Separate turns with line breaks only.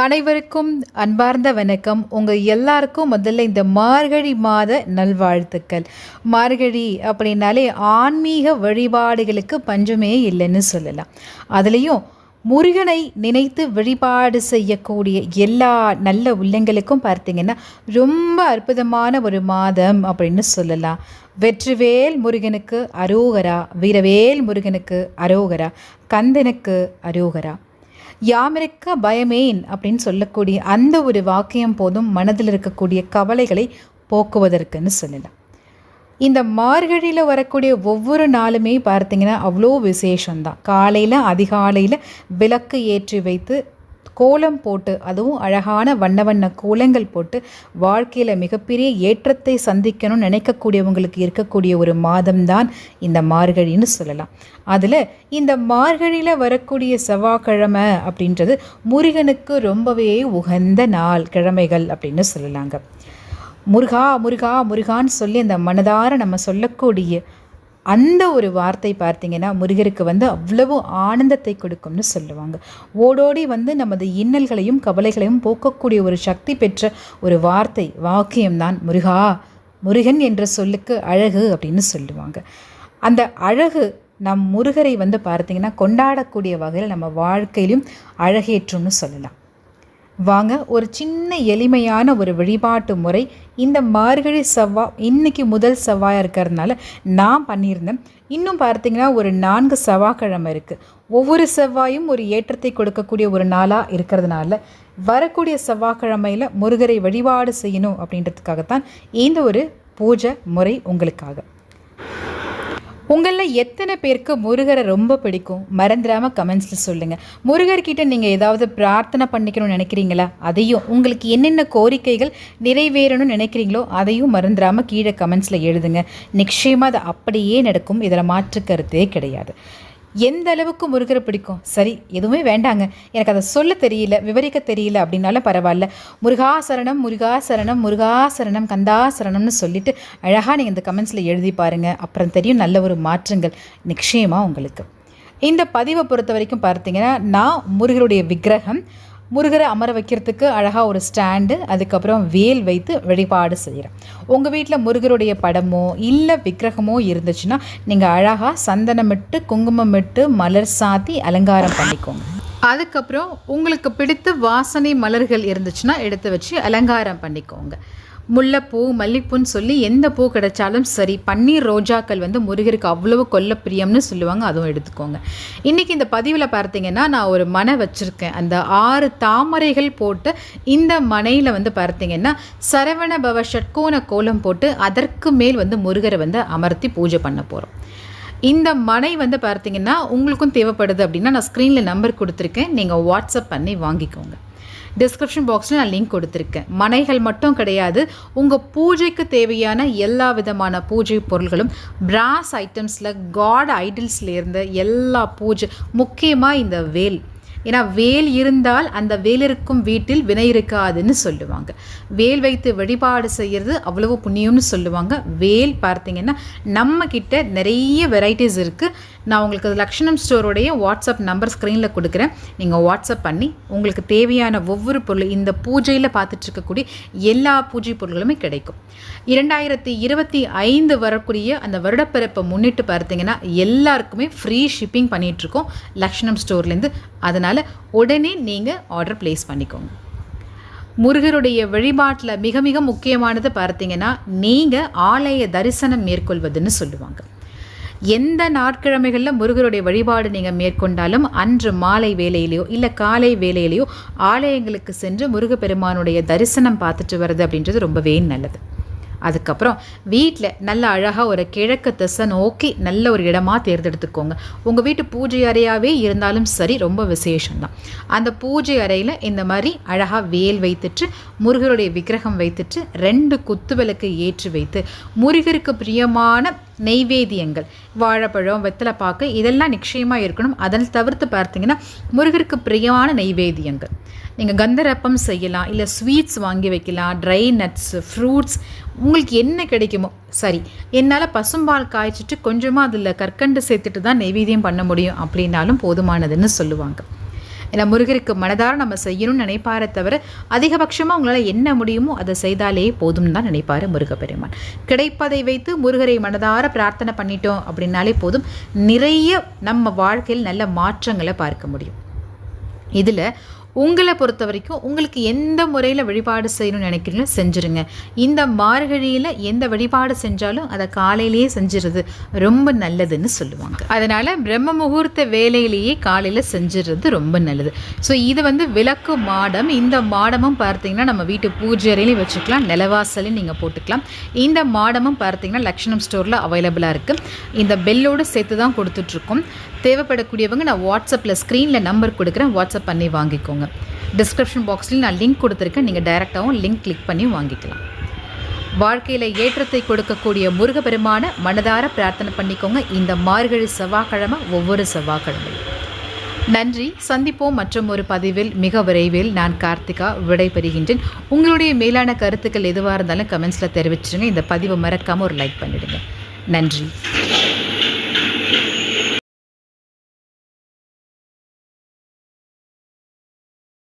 அனைவருக்கும் அன்பார்ந்த வணக்கம். உங்கள் எல்லாருக்கும் முதல்ல இந்த மார்கழி மாத நல்வாழ்த்துக்கள். மார்கழி அப்படின்னாலே ஆன்மீக வழிபாடுகளுக்கு பஞ்சமே இல்லைன்னு சொல்லலாம். அதுலேயும் முருகனை நினைத்து வழிபாடு செய்யக்கூடிய எல்லா நல்ல உள்ளங்களுக்கும் பார்த்தீங்கன்னா ரொம்ப அற்புதமான ஒரு மாதம் அப்படின்னு சொல்லலாம். வெற்றிவேல் முருகனுக்கு அரோகரா வீரவேல் முருகனுக்கு அரோகரா கந்தனுக்கு அரோகரா. யாமிருக்க பயமேன் அப்படின்னு சொல்லக்கூடிய அந்த ஒரு வாக்கியம் போதும் மனதில் இருக்கக்கூடிய கவலைகளை போக்குவதற்குன்னு சொல்லலாம். இந்த மார்கழியில் வரக்கூடிய ஒவ்வொரு நாளுமே பார்த்திங்கன்னா அவ்வளோ விசேஷம்தான். காலையில் அதிகாலையில் விளக்கு ஏற்றி வைத்து கோலம் போட்டு அதுவும் அழகான வண்ண வண்ண கோலங்கள் போட்டு வாழ்க்கையில் மிகப்பெரிய ஏற்றத்தை சந்திக்கணும்னு நினைக்கக்கூடியவங்களுக்கு இருக்கக்கூடிய ஒரு மாதம்தான் இந்த மார்கழின்னு சொல்லலாம். அதில் இந்த மார்கழியில் வரக்கூடிய செவ்வாய்க்கிழமை அப்படின்றது முருகனுக்கு ரொம்பவே உகந்த நாள் கிழமைகள் அப்படின்னு சொல்லலாங்க. முருகா முருகா முருகான்னு சொல்லி அந்த மனதார நம்ம சொல்லக்கூடிய அந்த ஒரு வார்த்தை பார்த்திங்கன்னா முருகருக்கு வந்து அவ்வளவு ஆனந்தத்தை கொடுக்கும்னு சொல்லுவாங்க. ஓடோடி வந்து நமது இன்னல்களையும் கவலைகளையும் போக்கக்கூடிய ஒரு சக்தி பெற்ற ஒரு வார்த்தை வாக்கியம்தான் முருகா முருகன் என்ற சொல்லுக்கு அழகு அப்படின்னு சொல்லுவாங்க. அந்த அழகு நம் முருகரை வந்து பார்த்திங்கன்னா கொண்டாடக்கூடிய வகையில் நம்ம வாழ்க்கையிலும் அழகேற்றும்னு சொல்லலாம். வாங்க ஒரு சின்ன எளிமையான ஒரு வழிபாட்டு முறை. இந்த மார்கழி செவ்வாய் இன்னைக்கு முதல் செவ்வாயாக இருக்கிறதுனால நான் பண்ணியிருந்தேன். இன்னும் பார்த்தீங்கன்னா ஒரு நான்கு செவ்வாய்க்கிழமை இருக்குது ஒவ்வொரு செவ்வாயும் ஒரு ஏற்றத்தை கொடுக்கக்கூடிய ஒரு நாளாக இருக்கிறதுனால வரக்கூடிய செவ்வாய்க்கிழமையில் முருகரை வழிபாடு செய்யணும் அப்படின்றதுக்காகத்தான் இந்த ஒரு பூஜை முறை உங்களுக்காக. உங்களில் எத்தனை பேருக்கு முருகரை ரொம்ப பிடிக்கும்? மறந்துடாமல் கமெண்ட்ஸில் சொல்லுங்கள் முருகர்கிட்ட நீங்கள் ஏதாவது பிரார்த்தனை பண்ணிக்கணும்னு நினைக்கிறீங்களா? அதையும் உங்களுக்கு என்னென்ன கோரிக்கைகள் நிறைவேறணும்னு நினைக்கிறீங்களோ அதையும் மறந்துடாமல் கீழே கமெண்ட்ஸில் எழுதுங்க. நிச்சயமாக அது அப்படியே நடக்கும். இதில் மாற்று கருத்தே கிடையாது. எந்த அளவுக்கு முருகரை பிடிக்கும்? சரி எதுவுமே வேண்டாங்க. எனக்கு அதை சொல்ல தெரியல விவரிக்க தெரியல அப்படின்னாலும் பரவாயில்ல. முருகாசரணம் முருகாசரணம் முருகாசரணம் கந்தாசரணம்னு சொல்லிட்டு அழகாக நீங்கள் இந்த கமெண்ட்ஸில் எழுதி பாருங்கள் அப்புறம் தெரியும் நல்ல ஒரு மாற்றங்கள் நிச்சயமாக உங்களுக்கு. இந்த பதிவை பொறுத்த வரைக்கும் பார்த்தீங்கன்னா நான் முருகருடைய விக்கிரகம் முருகரை அமர வைக்கிறதுக்கு அழகாக ஒரு ஸ்டாண்டு அதுக்கப்புறம் வேல் வைத்து வழிபாடு செய்கிறேன் உங்கள் வீட்டில் முருகருடைய படமோ இல்லை விக்கிரகமோ இருந்துச்சுன்னா நீங்கள் அழகாக சந்தனமிட்டு குங்குமமிட்டு மலர் சாத்தி அலங்காரம் பண்ணிக்கோங்க. அதுக்கப்புறம் உங்களுக்கு பிடித்த வாசனை மலர்கள் இருந்துச்சுன்னா எடுத்து வச்சு அலங்காரம் பண்ணிக்கோங்க. முல்லைப்பூ மல்லிப்பூன்னு சொல்லி எந்த பூ கிடைச்சாலும் சரி பன்னீர் ரோஜாக்கள் வந்து முருகருக்கு அவ்வளவு கொல்ல பிரியம்னு சொல்லுவாங்க அதுவும் எடுத்துக்கோங்க. இன்றைக்கி இந்த பதிவில் பார்த்தீங்கன்னா நான் ஒரு மனை வச்சுருக்கேன். அந்த ஆறு தாமரைகள் போட்டு இந்த மனையில் வந்து பார்த்தீங்கன்னா சரவண பவ ஷட்கோண கோலம் போட்டு அதற்கு மேல் வந்து முருகரை வந்து அமர்த்தி பூஜை பண்ண போகிறோம் இந்த மனை வந்து பார்த்தீங்கன்னா உங்களுக்கும் தேவைப்படுது அப்படின்னா நான் ஸ்க்ரீனில் நம்பர் கொடுத்துருக்கேன். நீங்கள் வாட்ஸ்அப் பண்ணி வாங்கிக்கோங்க. டிஸ்கிரிப்ஷன் பாக்ஸில் நான் லிங்க் கொடுத்துருக்கேன். மனைகள் மட்டும் கிடையாது உங்கள் பூஜைக்கு தேவையான எல்லா விதமான பூஜை பொருள்களும் பிராஸ் ஐட்டம்ஸில் காட் ஐடல்ஸ்லேருந்து எல்லா பூஜை முக்கியமாக இந்த வேல். ஏன்னா வேல் இருந்தால் அந்த வேல் இருக்கும் வீட்டில் வினை இருக்காதுன்னு சொல்லுவாங்க. வேல் வைத்து வழிபாடு செய்கிறது அவ்வளவு புண்ணியம்னு சொல்லுவாங்க. வேல் பார்த்தீங்கன்னா நம்ம நிறைய வெரைட்டிஸ் இருக்குது நான் உங்களுக்கு லக்ஷணம் ஸ்டோருடைய வாட்ஸ்அப் நம்பர் ஸ்க்ரீனில் கொடுக்குறேன். நீங்கள் வாட்ஸ்அப் பண்ணி உங்களுக்கு தேவையான ஒவ்வொரு பொருள் இந்த பூஜையில் பார்த்துட்டு இருக்கக்கூடிய எல்லா பூஜை பொருட்களுமே கிடைக்கும். இரண்டாயிரத்தி இருபத்தி ஐந்து வரக்கூடிய அந்த வருடப்பிறப்பை முன்னிட்டு பார்த்தீங்கன்னா எல்லாருக்குமே ஃப்ரீ ஷிப்பிங் பண்ணிகிட்ருக்கோம் லக்ஷணம் ஸ்டோர்லேருந்து. அதனால் உடனே நீங்கள் ஆர்டர் ப்ளேஸ் பண்ணிக்கோங்க. முருகருடைய வழிபாட்டில் மிக மிக முக்கியமானது பார்த்தீங்கன்னா நீங்கள் ஆலய தரிசனம் மேற்கொள்வதுன்னு சொல்லுவாங்க. எந்த நாட்கிழமைகளில் முருகருடைய வழிபாடு நீங்கள் மேற்கொண்டாலும் அன்று மாலை வேலையிலையோ இல்லை காலை வேலையிலையோ ஆலயங்களுக்கு சென்று முருகப்பெருமானுடைய தரிசனம் பார்த்துட்டு வர்றது அப்படின்றது ரொம்பவே நல்லது. அதுக்கப்புறம் வீட்டில் நல்ல அழகாக ஒரு கிழக்கு திசை நோக்கி நல்ல ஒரு இடமாக தேர்ந்தெடுத்துக்கோங்க. உங்கள் வீட்டு பூஜை அறையாகவே இருந்தாலும் சரி ரொம்ப விசேஷம்தான். அந்த பூஜை அறையில் இந்த மாதிரி அழகாக வேல் வைத்துட்டு முருகருடைய விக்கிரகம் வைத்துட்டு ரெண்டு குத்து விளக்கு ஏற்றி வைத்து முருகருக்கு பிரியமான நெய்வேதியங்கள் வாழைப்பழம் வெத்தலைப்பாக்கு இதெல்லாம் நிச்சயமாக இருக்கணும். அதில் தவிர்த்து பார்த்தீங்கன்னா முருகருக்கு பிரியமான நெய்வேதியங்கள் நீங்கள் கந்தரப்பம் செய்யலாம் இல்லை ஸ்வீட்ஸ் வாங்கி வைக்கலாம் ட்ரை நட்ஸ் ஃப்ரூட்ஸ் உங்களுக்கு என்ன கிடைக்குமோ சரி என்னால் பசும்பால் காய்ச்சிட்டு கொஞ்சமாக அதில் கற்கண்டு சேர்த்துட்டு தான் நெய்வேதியம் பண்ண முடியும் அப்படின்னாலும் போதுமானதுன்னு சொல்லுவாங்க. ஏன்னா முருகருக்கு மனதார நம்ம செய்யணும்னு நினைப்பாரே தவிர அதிகபட்சமாக உங்களால் என்ன முடியுமோ அதை செய்தாலே போதும் தான் நினைப்பார் முருகப்பெருமான். கிடைப்பதை வைத்து முருகரை மனதார பிரார்த்தனை பண்ணிட்டோம் அப்படின்னாலே போதும். நிறைய நம்ம வாழ்க்கையில் நல்ல மாற்றங்களை பார்க்க முடியும். இதில் உங்களை பொறுத்த வரைக்கும் உங்களுக்கு எந்த முறையில் வழிபாடு செய்யணும்னு நினைக்கிறீங்களோ செஞ்சுருங்க. இந்த மார்கழியில் எந்த வழிபாடு செஞ்சாலும் அதை காலையிலேயே செஞ்சுறது ரொம்ப நல்லதுன்னு சொல்லுவாங்க. அதனால் பிரம்ம முகூர்த்த வேலையிலேயே காலையில் செஞ்சிடுறது ரொம்ப நல்லது. ஸோ இது வந்து விளக்கு மாடம். இந்த மாடமும் பார்த்தீங்கன்னா நம்ம வீட்டு பூஜை அறையிலையும் வச்சுக்கலாம். நிலவாசலையும் நீங்கள் போட்டுக்கலாம். இந்த மாடமும் பார்த்தீங்கன்னா லக்ஷணம் ஸ்டோரில் அவைலபிளாக இருக்குது இந்த பெல்லோடு சேர்த்து தான் கொடுத்துட்ருக்கோம் தேவைப்படக்கூடியவங்க நான் வாட்ஸ்அப்பில் ஸ்க்ரீனில் நம்பர் கொடுக்குறேன். வாட்ஸ்அப் பண்ணி வாங்கிக்கோங்க. டிஸ்கிரிப்ஷன் பாக்ஸ்லையும் நான் லிங்க் கொடுத்துருக்கேன். நீங்கள் டைரெக்டாகவும் லிங்க் கிளிக் பண்ணி வாங்கிக்கலாம். வாழ்க்கையில் ஏற்றத்தை கொடுக்கக்கூடிய முருகப்பெருமான மனதார பிரார்த்தனை பண்ணிக்கோங்க. இந்த மார்கழி செவ்வாய்க்கிழமை ஒவ்வொரு செவ்வாய்க்கிழமையும். நன்றி. சந்திப்போம் மற்றும் ஒரு பதிவில் மிக விரைவில் நான் கார்த்திகா விடைபெறுகின்றேன். உங்களுடைய மேலான கருத்துக்கள் எதுவாக இருந்தாலும் கமெண்ட்ஸில் தெரிவிச்சிருங்க. இந்த பதிவை மறக்காமல் ஒரு லைக் பண்ணிவிடுங்க நன்றி.